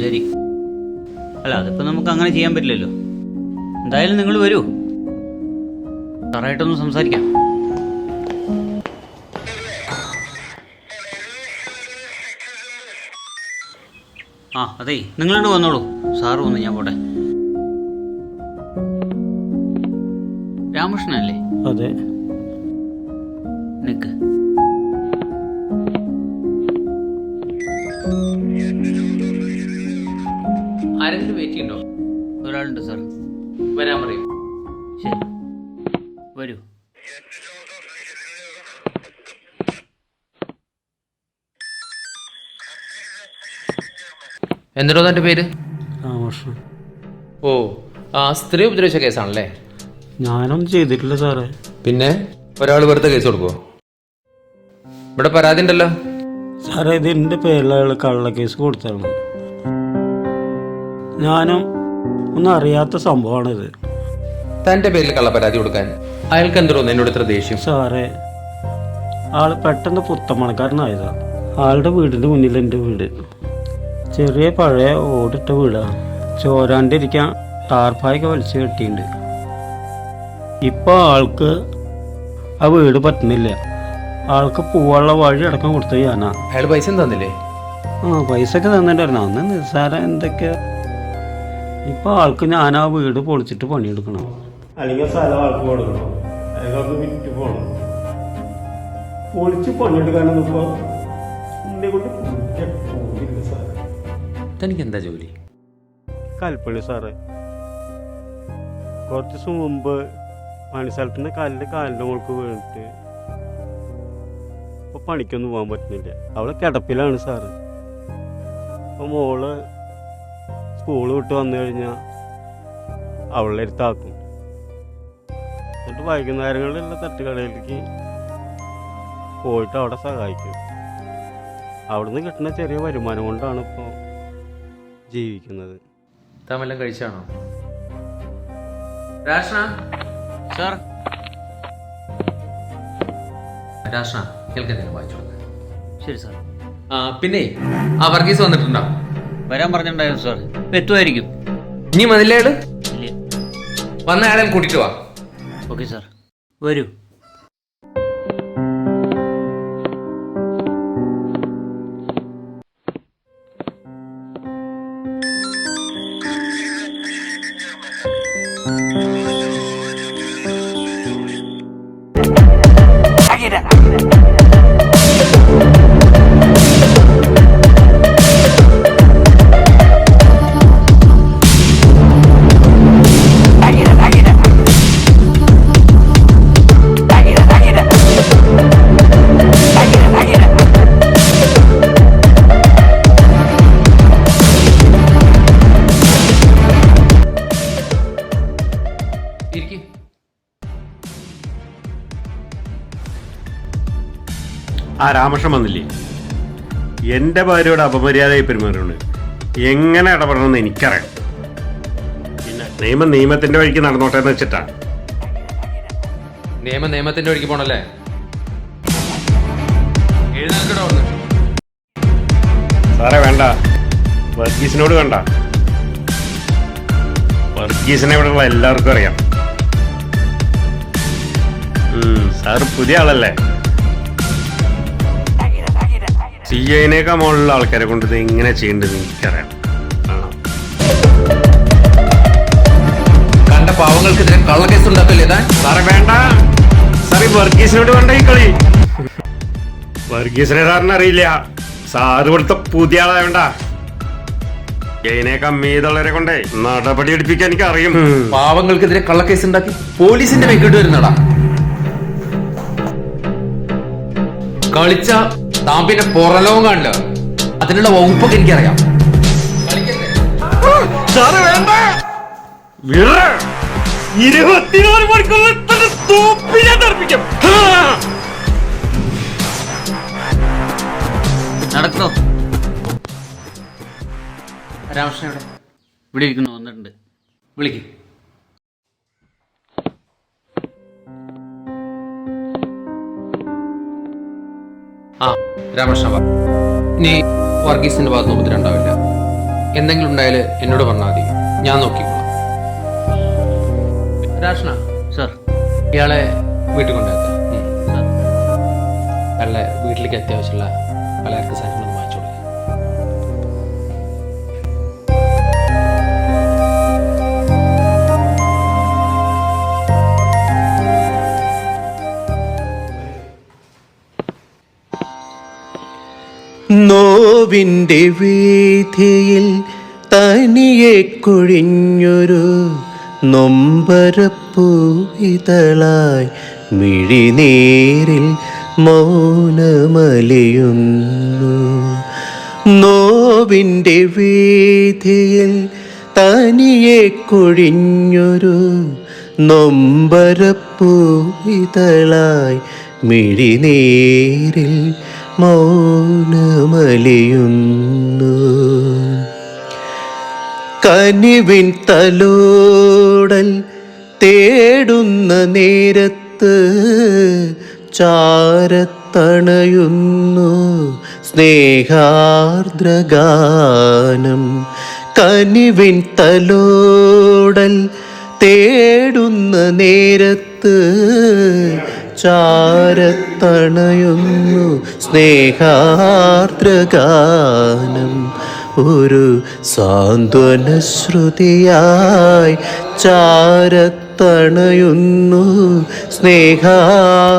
ശരി. അല്ല അതിപ്പോൾ നമുക്ക് അങ്ങനെ ചെയ്യാൻ പറ്റില്ലല്ലോ. എന്തായാലും നിങ്ങൾ വരൂ. സാറായിട്ടൊന്ന് സംസാരിക്കാം. ആ അതെ നിങ്ങളോട് വന്നോളൂ. സാറ് വന്നു ഞാൻ പോട്ടെ. രാമകൃഷ്ണനല്ലേ? അതെ. നിക്ക്. വെയിറ്റ് ചെയ്യണ്ടോ ഒരാളുണ്ട് സാർ. വരാൻ പറയും. ശരി. വരൂ. എന്നിട്ടോ തന്റെ പേര്? ഓ ആ സ്ത്രീ ഉപദ്രവിച്ച കേസാണല്ലേ? ഞാനൊന്നും ചെയ്തിട്ടില്ല സാറേ. പിന്നെ? ഒരാൾ വെറുതെ കേസ് കൊടുക്കുവോ? ഇവിടെ പരാതി ഉണ്ടല്ലോ. സാറേ ഇത് എന്റെ പേരിൽ അയാൾ കേസ് കൊടുത്താണ് ഞാനും ഒന്നും അറിയാത്ത സംഭവമാണിത്. തന്റെ പേരിൽ കള്ള പരാതി കൊടുക്കാൻ അയാൾക്ക് എന്തോ എന്നോട് ഇത്ര ദേഷ്യം? സാറേ ആൾ പെട്ടെന്ന് പുത്തമണക്കാരനായതാ. ആളുടെ വീടിന്റെ മുന്നിൽ എന്റെ വീട്. ചെറിയ പഴയ ഓടിട്ട വീടാണ് ചോരാണ്ടിരിക്കാൻ ടാർപ്പായൊക്കെ വലിച്ചു കെട്ടിയിട്ടുണ്ട്. ഇപ്പോൾ ആൾക്ക് ആ വീട് പറ്റുന്നില്ല. ആൾക്ക് പോവാനുള്ള വഴി അടക്കം കൊടുത്തു ഞാനാ. അയാൾ പൈസ തന്നില്ലേ? ആ പൈസ ഒക്കെ തന്നിട്ടുണ്ടായിരുന്നു. അന്ന് നിസ്സാരം എന്തൊക്കെ ഇപ്പൊ ആൾക്ക് ഞാൻ ആ വീട് പൊളിച്ചിട്ട് പണിയെടുക്കണം. അല്ലെങ്കിൽ സ്ഥലം ആൾക്ക് കൊടുക്കണം. അയാൾക്ക് വിറ്റ് പോകണം പൊളിച്ച് പണിയെടുക്കാനൊന്നും എന്നെ കൊണ്ട് സാറേ. തനിക്ക് എന്താ ജോലി? കൽപ്പള്ളി സാറേ. കുറച്ച് ദിവസം മുമ്പ് മണിസ്ഥലത്തിന്റെ കല്ല് കാലിന്റെ മുകൾക്ക് വീണിട്ട് ഇപ്പൊ പണിക്കൊന്നും പോകാൻ പറ്റുന്നില്ല. അവളെ കിടപ്പിലാണ് സാറ്. അപ്പൊ മോൾ സ്കൂൾ വിട്ട് വന്നു കഴിഞ്ഞാൽ അവളുടെ അടുത്താക്കും. എന്നിട്ട് വൈകുന്നേരങ്ങളിലുള്ള തട്ടുകടയിലേക്ക് പോയിട്ട് അവിടെ സഹായിക്കും. അവിടുന്ന് കിട്ടുന്ന ചെറിയ വരുമാനം കൊണ്ടാണ് ഇപ്പോൾ ജീവിക്കുന്നത്. തമെല്ലാം കഴിച്ചാണോ? രാഷ്ണ സാർ? രാഷ്ണ കേൾക്കുന്നതിന് വായിച്ചു. ശരി സാർ. പിന്നെ ആ വർഗീസ് വന്നിട്ടുണ്ടോ? വരാൻ പറഞ്ഞിട്ടുണ്ടായിരുന്നു സാർ എത്തുമായിരിക്കും ഇനി ഇല്ല. വന്ന ആളെ കൂട്ടിട്ട് വാ. ഓക്കെ സാർ വരൂ. ഇരിക്കും ആ രാമകൃഷ്ണൻ വന്നില്ലേ? എന്റെ ഭാര്യയോട് അപമര്യാദയായി പെരുമാറുകയാണ് എങ്ങനെ ഇടപെടണമെന്ന് എനിക്കറിയാം. പിന്നെ നിയമം നിയമത്തിന്റെ വഴിക്ക് നടന്നോട്ടെ എന്ന് വെച്ചിട്ടാണ് നിയമ നിയമത്തിന്റെ വഴിക്ക് പോണല്ലേ? എഴുന്നേൽക്കടോ ഒന്ന്. സാറേ വേണ്ട. വർഗീസിനോട് വേണ്ട. വർഗീസിനെ ഇവിടെയുള്ള എല്ലാവർക്കും അറിയാം. ഉം, സാറ് പുതിയ ആളല്ലേ? സി ഐനേക്കാൾ മുകളിലുള്ള ആൾക്കാരെ കൊണ്ട് ഇത് എങ്ങനെ ചെയ്യേണ്ടത് എനിക്കറിയാം. കാണാം കണ്ട പാവങ്ങൾക്കെതിരെ കള്ളക്കേസ് ഉണ്ടാക്കില്ലേ താൻ സാറേ വേണ്ട. സാറി വർഗീസിനോട് വേണ്ട ഈ കളി. വർഗീസിനെ സാറിന് അറിയില്ല. സാറ് ഇവിടുത്തെ പുതിയ ആളാ വേണ്ട. ജയിനെ കമ്മീതുള്ളവരെ കൊണ്ടേ നടപടി എടുപ്പിക്കാൻ എനിക്ക് അറിയും പാവങ്ങൾക്കെതിരെ കള്ളക്കേസ് ഉണ്ടാക്കി പോലീസിന്റെ മേക്കിട്ട് വരുന്നടാ കളിച്ച താൻ പിന്നെ പുറലോകം കാണില്ല അതിനുള്ള വകുപ്പൊക്കെ എനിക്കറിയാം. ഇരുപത്തിനാല് മണിക്കൂറിൽ തെറിപ്പിക്കും. നടക്കോ രാമകൃഷ്ണൻ എവിടെ ഇവിടെ ഇരിക്കുന്നു വന്നിട്ടുണ്ട്. വിളിക്ക്. ആ രാമകൃഷ്ണ. ഇനി വർഗീസിന്റെ ഭാഗത്ത് ഉപദ്രവം ഉണ്ടാവില്ല എന്തെങ്കിലും ഉണ്ടായാൽ എന്നോട് പറഞ്ഞാൽ മതി. ഞാൻ നോക്കിക്കോളാം. രാഷ്ണ സർ. ഇയാളെ വീട്ടിൽ കൊണ്ടുവരാം അയാളെ വീട്ടിലേക്ക് അത്യാവശ്യമുള്ള പലചരക്ക് സാധനങ്ങളൊന്നും നോവിന്റെ വീഥിയിൽ തനിയെ കൊഴിഞ്ഞൊരു നൊമ്പരപ്പൂ ഇതളായി മിഴിനീരിൽ മൗനമലിയുന്നു. നോവിന്റെ വീഥിയിൽ തനിയെ കൊഴിഞ്ഞൊരു നൊമ്പരപ്പൂ ഇതളായി മിഴിനീരിൽ മൗനമലിയുന്നു. കനിവിൻ തലോടൽ തേടുന്ന നേരത്ത് ചാരത്തണയുന്നു. സ്നേഹാർദ്രഗാനം കനിവിൻ തലോടൽ തേടുന്ന നേരത്ത് ചാരത്തണയുന്നു സ്നേഹാർദ്രഗാനം. ഒരു സാന്ത്വന ശ്രുതിയായി ചാരത്തണയുന്നു സ്നേഹാർദ്രഗാനം.